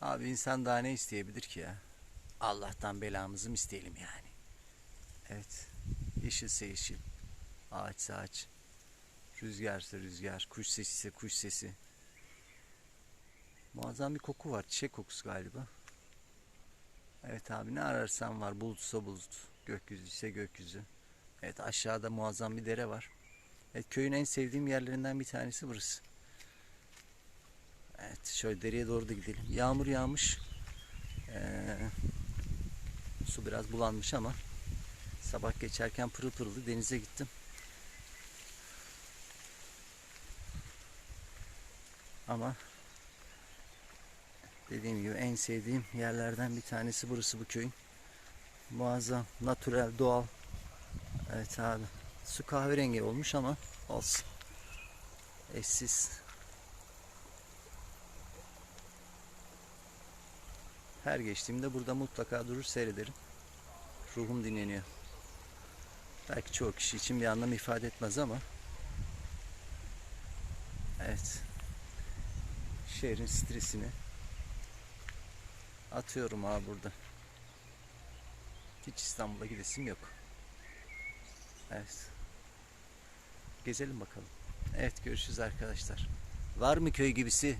Abi insan daha ne isteyebilir ki ya? Allah'tan belamızı mı isteyelim yani? Evet. Yeşilse yeşil. Ağaçsa ağaç. Rüzgarsa rüzgar. Kuş sesi ise kuş sesi. Muazzam bir koku var. Çiçek kokusu galiba. Evet abi ne ararsan var. Bulutsa bulut. Gökyüzü ise gökyüzü. Evet aşağıda muazzam bir dere var. Evet köyün en sevdiğim yerlerinden bir tanesi burası. Evet şöyle dereye doğru da gidelim. Yağmur yağmış. Ee, su biraz bulanmış ama sabah geçerken pırıl pırıldı denize gittim. Ama dediğim gibi en sevdiğim yerlerden bir tanesi burası bu köyün. Muazzam, natürel, doğal. Evet abi. Su kahverengi olmuş ama olsun. Eşsiz. Her geçtiğimde burada mutlaka durur seyrederim. Ruhum dinleniyor. Belki çoğu kişi için bir anlam ifade etmez ama evet şehrin stresini atıyorum abi burada. Hiç İstanbul'a gidesim yok. Evet. Gezelim bakalım. Evet görüşürüz arkadaşlar. Var mı köy gibisi?